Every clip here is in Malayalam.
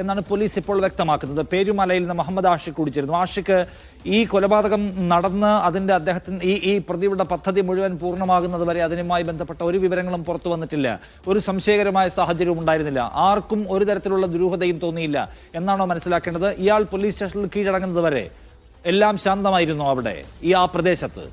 എന്നാണ് പോലീസ് ഇപ്പോൾ വ്യക്തമാക്കുന്നത്. പേരുമലയിൽ നിന്ന് മുഹമ്മദ് ആഷിഖ് കുടിച്ചിരുന്നു. ആഷിഖ് ഈ കൊലപാതകം നടന്ന് അതിന്റെ അദ്ദേഹത്തിന് ഈ ഈ പ്രതിയുടെ പദ്ധതി മുഴുവൻ പൂർണമാകുന്നത് വരെ അതിനുമായി ബന്ധപ്പെട്ട ഒരു വിവരങ്ങളും പുറത്തു വന്നിട്ടില്ല. ഒരു സംശയകരമായ സാഹചര്യവും ഉണ്ടായിരുന്നില്ല. ആർക്കും ഒരു തരത്തിലുള്ള ദുരൂഹതയും തോന്നിയില്ല എന്നാണോ മനസ്സിലാക്കേണ്ടത്. ഇയാൾ പോലീസ് സ്റ്റേഷനിൽ കീഴടങ്ങുന്നത് വരെ എല്ലാം ശാന്തമായിരുന്നു അവിടെ ഈ ആ പ്രദേശത്ത്.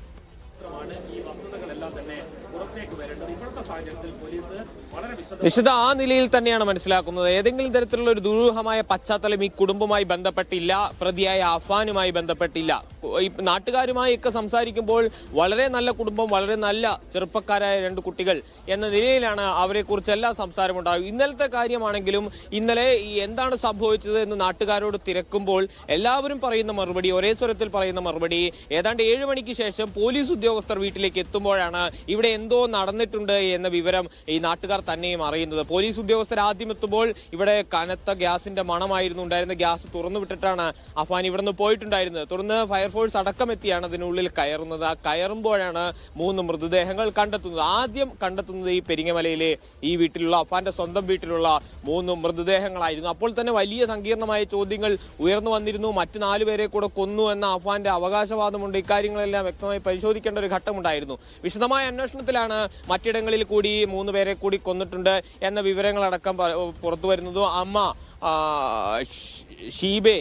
നിഷിത ആ നിലയിൽ തന്നെയാണ് മനസ്സിലാക്കുന്നത്. ഏതെങ്കിലും തരത്തിലുള്ള ഒരു ദുരൂഹമായ പശ്ചാത്തലം ഈ കുടുംബവുമായി ബന്ധപ്പെട്ടില്ല പ്രതിയായ അഫാനുമായി ബന്ധപ്പെട്ടില്ല. ഈ നാട്ടുകാരുമായി ഒക്കെ സംസാരിക്കുമ്പോൾ വളരെ നല്ല കുടുംബം വളരെ നല്ല ചെറുപ്പക്കാരായ രണ്ട് കുട്ടികൾ എന്ന നിലയിലാണ് അവരെ കുറിച്ചെല്ലാം സംസാരമുണ്ടാകും ഇന്നലത്തെ കാര്യമാണെങ്കിലും ഇന്നലെ എന്താണ് സംഭവിച്ചത് എന്ന് നാട്ടുകാരോട് തിരക്കുമ്പോൾ എല്ലാവരും പറയുന്ന മറുപടി ഒരേ സ്വരത്തിൽ പറയുന്ന മറുപടി ഏതാണ്ട് ഏഴ് മണിക്ക് ശേഷം പോലീസ് ഉദ്യോഗസ്ഥർ വീട്ടിലേക്ക് എത്തുമ്പോഴാണ് ഇവിടെ എന്തോ നടന്നിട്ടുണ്ട് എന്ന വിവരം ഈ നാട്ടുകാർ തന്നെയും അറിയുന്നത്. പോലീസ് ഉദ്യോഗസ്ഥർ ആദ്യം എത്തുമ്പോൾ ഇവിടെ കനത്ത ഗ്യാസിന്റെ മണമായിരുന്നു ഉണ്ടായിരുന്ന ഗ്യാസ് തുറന്നു വിട്ടിട്ടാണ് അഫാൻ ഇവിടുന്ന് പോയിട്ടുണ്ടായിരുന്നത്. തുടർന്ന് ഫയർഫോഴ്സ് അടക്കം എത്തിയാണ് അതിനുള്ളിൽ കയറുന്നത്. ആ കയറുമ്പോഴാണ് മൂന്ന് മൃതദേഹങ്ങൾ കണ്ടെത്തുന്നത്. ആദ്യം കണ്ടെത്തുന്നത് ഈ പെരിങ്ങമലയിലെ ഈ വീട്ടിലുള്ള അഫാന്റെ സ്വന്തം വീട്ടിലുള്ള മൂന്ന് മൃതദേഹങ്ങളായിരുന്നു. അപ്പോൾ തന്നെ വലിയ സങ്കീർണമായ ചോദ്യങ്ങൾ ഉയർന്നു വന്നിരുന്നു. മറ്റു നാലുപേരെ കൂടെ കൊന്നു എന്ന അഫാന്റെ അവകാശവാദമുണ്ട്. ഇക്കാര്യങ്ങളെല്ലാം വ്യക്തമായി പരിശോധിക്കേണ്ട ഒരു ഘട്ടമുണ്ടായിരുന്നു. വിശദമായ അന്വേഷണത്തിലാണ് മറ്റിടങ്ങളിൽ കൂടി മൂന്ന് പേരെ കൂടി കൊന്നിട്ടുണ്ട് എന്ന വിവരങ്ങളടക്കം പുറത്തു വരുന്നതും അമ്മ ഷീബെ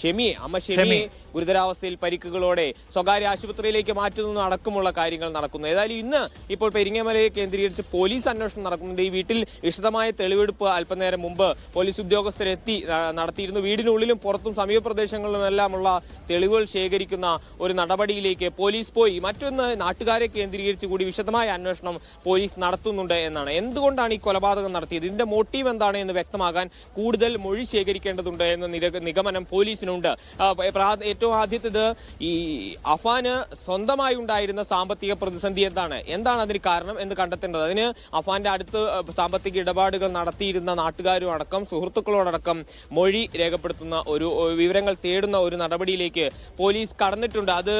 ഷെമി അമ്മ ഷെമിയെ ഗുരുതരാവസ്ഥയിൽ പരിക്കുകളോടെ സ്വകാര്യ ആശുപത്രിയിലേക്ക് മാറ്റുന്ന അടക്കമുള്ള കാര്യങ്ങൾ നടക്കുന്നു. ഏതായാലും ഇന്ന് ഇപ്പോൾ പെരിങ്ങമലയെ കേന്ദ്രീകരിച്ച് പോലീസ് അന്വേഷണം നടക്കുന്നുണ്ട്. ഈ വീട്ടിൽ വിശദമായ തെളിവെടുപ്പ് അല്പനേരം മുമ്പ് പോലീസ് ഉദ്യോഗസ്ഥരെത്തി നടത്തിയിരുന്നു. വീടിനുള്ളിലും പുറത്തും സമീപ പ്രദേശങ്ങളിലുമെല്ലാമുള്ള തെളിവുകൾ ശേഖരിക്കുന്ന ഒരു നടപടിയിലേക്ക് പോലീസ് പോയി. മറ്റൊന്ന് നാട്ടുകാരെ കേന്ദ്രീകരിച്ച് കൂടി വിശദമായ അന്വേഷണം പോലീസ് നടത്തുന്നുണ്ട് എന്നാണ്. എന്തുകൊണ്ടാണ് ഈ കൊലപാതകം നടത്തിയത്? ഇതിന്റെ മോട്ടീവ് എന്താണ് എന്ന് വ്യക്തമാകാൻ കൂടുതൽ മൊഴി ശേഖരിക്കേണ്ടതുണ്ട് എന്ന നിഗമനം പോലീസിനുണ്ട്. ഏറ്റവും ആദ്യത്തേത് ഈ അഫാന് സ്വന്തമായി ഉണ്ടായിരുന്ന സാമ്പത്തിക പ്രതിസന്ധി എന്താണ്? എന്താണ് അതിന് കാരണം എന്ന് കണ്ടെത്തേണ്ടത്? അതിന് അഫാന്റെ അടുത്ത് സാമ്പത്തിക ഇടപാടുകൾ നടത്തിയിരുന്ന നാട്ടുകാരും അടക്കം സുഹൃത്തുക്കളോടക്കം മൊഴി രേഖപ്പെടുത്തുന്ന ഒരു വിവരങ്ങൾ തേടുന്ന ഒരു നടപടിയിലേക്ക് പോലീസ് കടന്നിട്ടുണ്ട്. അത്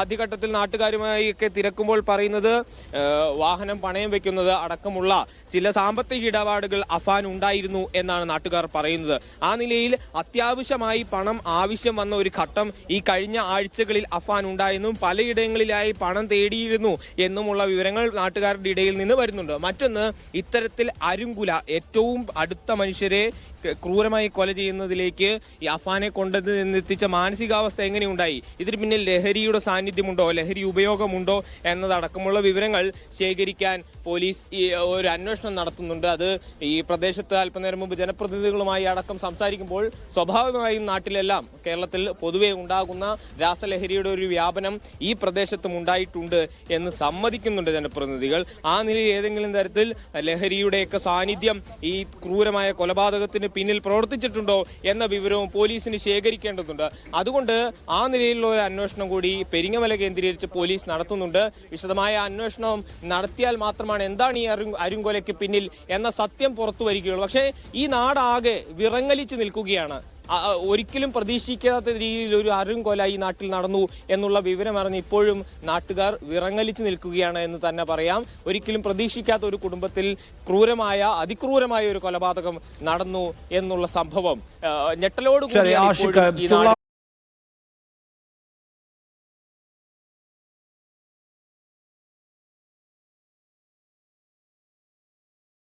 ആദ്യഘട്ടത്തിൽ നാട്ടുകാരുമായി ഒക്കെ തിരക്കുമ്പോൾ പറയുന്നത് ഏ, വാഹനം പണയം വെക്കുന്നത് അടക്കമുള്ള ചില സാമ്പത്തിക ഇടപാടുകൾ അഫാൻ ഉണ്ടായിരുന്നു എന്നാണ് നാട്ടുകാർ പറയുന്നത്. ആ നിലയിൽ അത്യാവശ്യമായി പണം ആവശ്യം വന്ന ഒരു ഘട്ടം ഈ കഴിഞ്ഞ ആഴ്ചകളിൽ അഫാൻ ഉണ്ടായിരുന്നു. പലയിടങ്ങളിലായി പണം തേടിയിരുന്നു എന്നുമുള്ള വിവരങ്ങൾ നാട്ടുകാരുടെ ഇടയിൽ നിന്ന് വരുന്നുണ്ട്. മറ്റൊന്ന് ഇത്തരത്തിൽ അരുങ്കുല ഏറ്റവും അടുത്ത മനുഷ്യരെ ക്രൂരമായി കൊല ചെയ്യുന്നതിലേക്ക് ഈ അഫാനെ കൊണ്ടത് എത്തിച്ച മാനസികാവസ്ഥ എങ്ങനെയുണ്ടായി? ഇതിന് പിന്നിൽ ലഹരിയുടെ സാന്നിധ്യമുണ്ടോ? ലഹരി ഉപയോഗമുണ്ടോ? എന്നതടക്കമുള്ള വിവരങ്ങൾ ശേഖരിക്കാൻ പോലീസ് ഈ ഒരു അന്വേഷണം നടത്തുന്നുണ്ട്. അത് ഈ പ്രദേശത്ത് അല്പനേരം മുമ്പ് ജനപ്രതിനിധികളുമായി അടക്കം സംസാരിക്കുമ്പോൾ സ്വാഭാവികമായും നാട്ടിലെല്ലാം കേരളത്തിൽ പൊതുവെ ഉണ്ടാകുന്ന രാസലഹരിയുടെ ഒരു വ്യാപനം ഈ പ്രദേശത്തും ഉണ്ടായിട്ടുണ്ട് എന്ന് സമ്മതിക്കുന്നുണ്ട് ജനപ്രതിനിധികൾ. ആ നിലയിൽ ഏതെങ്കിലും തരത്തിൽ ലഹരിയുടെയൊക്കെ സാന്നിധ്യം ഈ ക്രൂരമായ കൊലപാതകത്തിന് പിന്നിൽ പ്രവർത്തിച്ചിട്ടുണ്ടോ എന്ന വിവരവും പോലീസിന് ശേഖരിക്കേണ്ടതുണ്ട്. അതുകൊണ്ട് ആ നിലയിലുള്ള ഒരു അന്വേഷണം കൂടി പെരിങ്ങമല കേന്ദ്രീകരിച്ച് പോലീസ് നടത്തുന്നുണ്ട്. വിശദമായ അന്വേഷണം നടത്തിയാൽ മാത്രമാണ് എന്താണ് ഈ അരു അരുങ്കൊലയ്ക്ക് പിന്നിൽ എന്ന സത്യം പുറത്തു വരികയുള്ളൂ. പക്ഷേ ഈ നാടാകെ വിറങ്ങലിച്ച് നിൽക്കുകയാണ് ഒരിക്കലും പ്രതീക്ഷിക്കാത്ത രീതിയിൽ ഒരു അരുംകൊല ഈ നാട്ടിൽ നടന്നു എന്നുള്ള വിവരം അറിഞ്ഞ് ഇപ്പോഴും നാട്ടുകാർ വിറങ്ങലിച്ച് നിൽക്കുകയാണ് എന്ന് തന്നെ പറയാം. ഒരിക്കലും പ്രതീക്ഷിക്കാത്ത ഒരു കുടുംബത്തിൽ ക്രൂരമായ അതിക്രൂരമായ ഒരു കൊലപാതകം നടന്നു എന്നുള്ള സംഭവം. ഞെട്ടലോട് ശരി